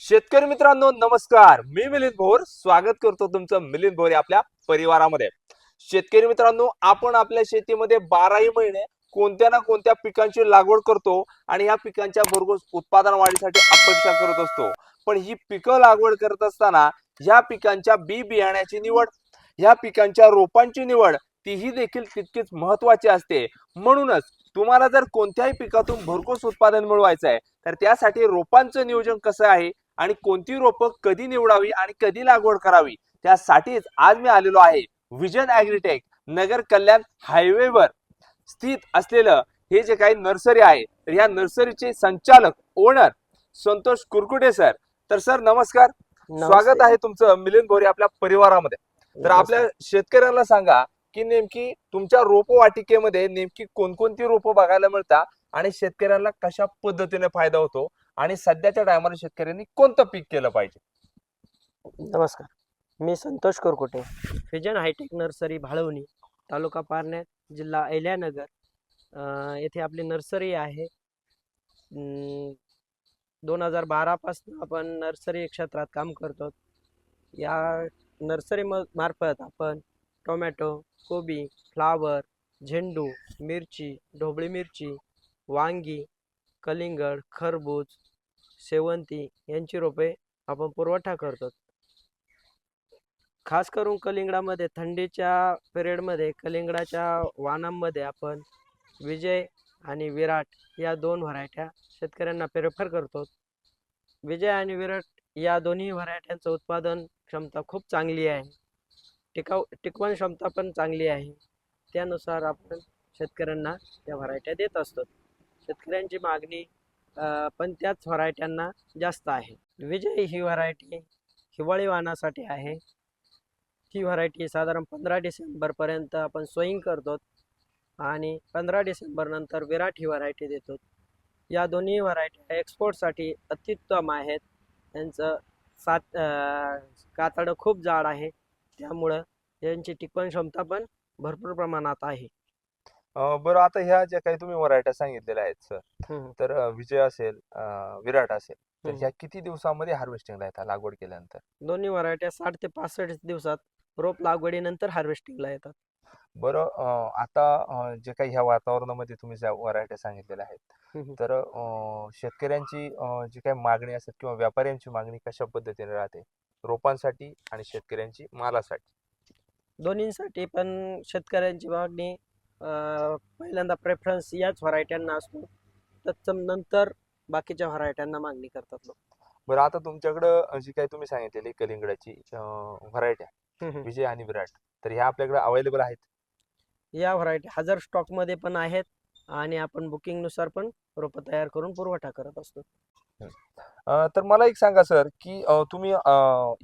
शेतकरी मित्रांनो नमस्कार. मी मिलिंद भोर. स्वागत करतो तुमचं मिलिंद भोर आपल्या परिवारामध्ये. शेतकरी मित्रांनो आपण आपल्या शेतीमध्ये बाराही महिने कोणत्या ना कोणत्या पिकांची लागवड करतो आणि या पिकांच्या भरघोस उत्पादन वाढीसाठी अपेक्षा करत असतो. पण ही पिकं लागवड करत असताना या पिकांच्या बी बियाण्याची निवड या पिकांच्या रोपांची निवड तीही देखील तितकीच महत्वाची असते. म्हणूनच तुम्हाला जर कोणत्याही पिकातून भरघोस उत्पादन मिळवायचं आहे तर त्यासाठी रोपांचं नियोजन कसं आहे? आणि कोणती रोपं कधी निवडावी आणि कधी लागवड करावी त्यासाठीच आज मी आलेलो आहे विजन ॲग्रीटेक नगर कल्याण हायवेवर स्थित असलेलं हे जे काही नर्सरी आहे तर या नर्सरीचे संचालक ओनर संतोष कुरकुटे सर. तर सर नमस्कार. स्वागत आहे तुमचं मिलिंद भोरे आपल्या परिवारामध्ये. तर आपल्या शेतकऱ्यांना सांगा की नेमकी तुमच्या रोपवाटिकेमध्ये नेमकी कोणकोणती रोपं बघायला मिळतात आणि शेतकऱ्यांना कशा पद्धतीने फायदा होतो? आणि सध्याच्या टायमाला शेतकऱ्यांनी कोणतं पीक केलं पाहिजे? नमस्कार. मी संतोष कोरकुटे. फिजन हायटेक नर्सरी भाळवणी तालुका पारनेर जिल्हा अहिल्यानगर अं, येथे आपली नर्सरी आहे. दोन हजार बारापासून आपण नर्सरी क्षेत्रात काम करतो. या नर्सरी म मार्फत आपण टोमॅटो कोबी फ्लावर झेंडू मिरची ढोबळी मिरची वांगी कलिंगड खरबूज शेवंती यांची रोपे आपण पुरवठा करतो. खास करून कलिंगडामध्ये थंडीच्या पिरियडमध्ये कलिंगडाच्या वाणांमध्ये आपण विजय आणि विराट या दोन व्हरायट्या शेतकऱ्यांना प्रेफर करतो. विजय आणि विराट या दोन्ही व्हरायट्यांचं उत्पादन क्षमता खूप चांगली आहे. टिकाव टिकवण क्षमता पण चांगली आहे. त्यानुसार आपण शेतकऱ्यांना त्या व्हरायट्या देत असतो. शेतकऱ्यांची मागणी पण त्याच व्हरायट्यांना जास्त आहे. विजय ही व्हरायटी हिवाळी वाहनासाठी आहे. ही व्हरायटी साधारण पंधरा डिसेंबरपर्यंत आपण सोईंग करतो आणि पंधरा डिसेंबरनंतर विराट ही व्हरायटी देतो. या दोन्ही व्हरायटी एक्सपोर्टसाठी अत्युत्तम आहेत. त्यांचं सात कातडं खूप जाड आहे. त्यामुळं यांची टिकवण क्षमता पण भरपूर प्रमाणात आहे. बरं आता ह्या ज्या काही तुम्ही व्हरायट्या सांगितलेल्या आहेत सर. तर विजय असेल विराट असेल तर. ह्या किती दिवसामध्ये हार्वेस्टिंगला येतात लागवड केल्यानंतर दोन्ही व्हरायट्या साठ ते पासष्ट दिवसात रोप लागवडीनंतर हार्वेस्टिंगला येतात बरं आता जे काही ह्या वातावरणामध्ये तुम्ही ज्या व्हरायट्या सांगितलेल्या आहेत. तर शेतकऱ्यांची जी काही मागणी असेल किंवा व्यापाऱ्यांची मागणी कशा पद्धतीने राहते रोपांसाठी आणि शेतकऱ्यांची मालासाठी दोन्हींसाठी पण शेतकऱ्यांची मागणी पहिल्यांदा प्रेफरन्स याच व्हरायट्यांना असतो. तत्सम नंतर बाकीच्या व्हरायट्यांना मागणी करतात लोक. बरं आता तुमच्याकडं जी काही तुम्ही सांगितलेली कलिंगडाची व्हरायट्या विजय आणि विराट तर ह्या आपल्याकडे अवेलेबल आहेत? या व्हरायटी हजार स्टॉकमध्ये पण आहेत आणि आपण बुकिंगनुसार पण रोपं तयार करून पुरवठा करत असतो. तर मला एक सांगा सर की तुम्ही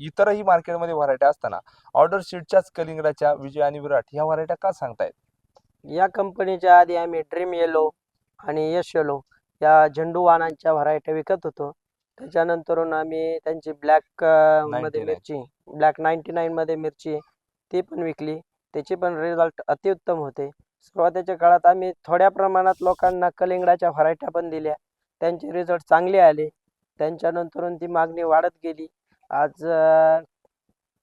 इतरही मार्केटमध्ये व्हरायट्या असताना ऑर्डर शीटच्याच कलिंगडाच्या विजय आणि विराट ह्या व्हरायट्या का सांगतायत? या कंपनीच्या आधी आम्ही ड्रीम येलो आणि यश येलो या झेंडू वाणांच्या व्हरायट्या विकत होतो. त्याच्यानंतरून आम्ही त्यांची ब्लॅकमध्ये 99. मिरची ब्लॅक नाईन्टी नाईन मध्ये मिरची ती पण विकली. त्याचे पण रिझल्ट अतिउत्तम होते. सुरुवातीच्या काळात आम्ही थोड्या प्रमाणात लोकांना कलिंगडाच्या व्हरायट्या पण दिल्या. त्यांचे रिझल्ट चांगले आले. त्यांच्यानंतरून ती मागणी वाढत गेली. आज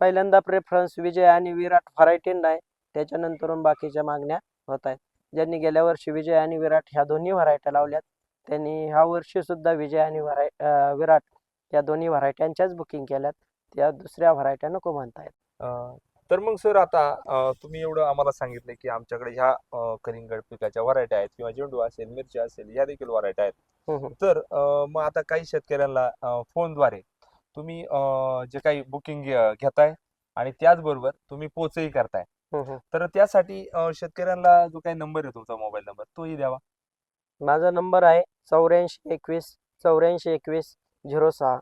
पहिल्यांदा प्रेफरन्स विजय आणि विराट व्हरायटींना आहे त्याच्यानंतरून बाकीच्या मागण्या होत आहेत ज्यांनी गेल्या वर्षी विजय आणि विराट ह्या दोन्ही व्हरायट्या लावल्यात त्यांनी ह्या वर्षी सुद्धा विजय आणि व्हराय विराट या दोन्ही व्हरायट्यांच्याच बुकिंग केल्यात त्या दुसऱ्या व्हरायट्या नको म्हणतायत तर मग सर आता तुम्ही एवढं आम्हाला सांगितलं की आमच्याकडे ह्या अं, कलिंगड पिकाच्या व्हरायट्या आहेत किंवा झेंडू असेल मिरची असेल या देखील व्हरायट्या आहेत. तर मग आता काही शेतकऱ्यांना फोनद्वारे तुम्ही जे काही बुकिंग घेताय आणि त्याचबरोबर तुम्ही पोचही करताय. तर त्यासाठी अं, शेतकऱ्यांना जो काही नंबर आहे तुमचा मोबाईल नंबर तोही द्यावा. माझा नंबर आहे चौऱ्याऐंशी एकवीस चौऱ्याऐंशी एकवीस झिरो सहा.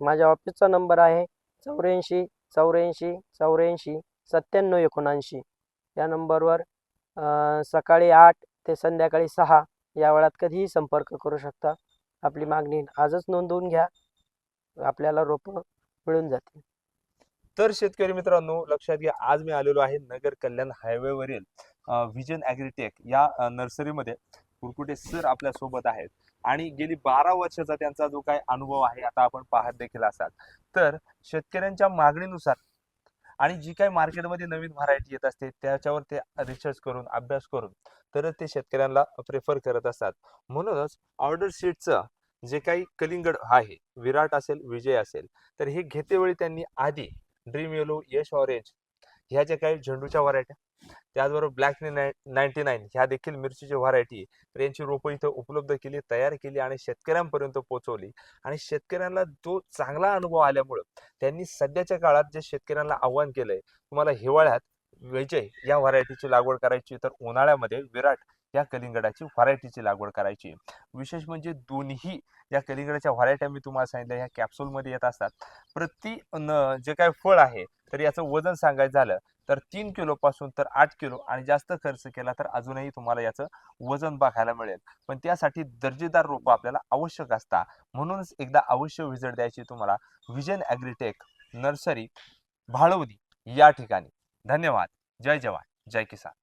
माझ्या ऑफिसचा नंबर आहे चौऱ्याऐंशी चौऱ्याऐंशी चौऱ्याऐंशी सत्त्याण्णव एकोणऐंशी. या नंबरवर अं, सकाळी आठ ते संध्याकाळी सहा या वेळात कधीही संपर्क करू शकता. आपली मागणी आजच नोंदवून घ्या. आपल्याला रोपं मिळून जातील. तर शेतकरी मित्रांनो लक्षात घ्या आज मी आलेलो आहे नगर कल्याण हायवेवरील विजन ॲग्रीटेक या नर्सरीमध्ये कुरकुटे सर आपल्यासोबत आहेत. आणि गेली बारा वर्षाचा त्यांचा जो काही अनुभव आहे आता आपण पाहत देखील असाल. तर शेतकऱ्यांच्या मागणीनुसार आणि जी काही मार्केटमध्ये नवीन व्हरायटी येत असते त्याच्यावर ते रिसर्च करून अभ्यास करून तरच ते शेतकऱ्यांना प्रेफर करत असतात. म्हणूनच ऑर्डर शीटचं जे काही कलिंगड आहे विराट असेल विजय असेल तर हे घेतेवेळी त्यांनी आधी ड्रीम येलो यश ऑरेंज ह्या ज्या काही झेंडूच्या व्हरायट्या त्याचबरोबर ब्लॅक नाईन्टी नाईन ह्या देखील मिरचीची व्हरायटी तर यांची रोपं इथं उपलब्ध केली तयार केली आणि शेतकऱ्यांपर्यंत पोहोचवली. आणि शेतकऱ्यांना तो चांगला अनुभव आल्यामुळं त्यांनी सध्याच्या काळात जे शेतकऱ्यांना आव्हान केलंय तुम्हाला हिवाळ्यात विजय या व्हरायटीची लागवड करायची तर उन्हाळ्यामध्ये विराट या कलिंगडाची व्हरायटीची लागवड करायची. विशेष म्हणजे दोन्ही या कलिंगडाच्या व्हरायट्या मी तुम्हाला सांगितलं ह्या कॅप्सूलमध्ये येत असतात. प्रति न जे काय फळ आहे तर याचं वजन सांगायचं झालं तर तीन किलोपासून तर आठ किलो आणि जास्त खर्च केला तर अजूनही तुम्हाला याचं वजन बघायला मिळेल. पण त्यासाठी दर्जेदार रोपं आपल्याला आवश्यक असतात. म्हणूनच एकदा अवश्य व्हिजिट द्यायची तुम्हाला विजन ॲग्रीटेक नर्सरी भाळवदी या ठिकाणी. धन्यवाद. जय जवान. जय किसान.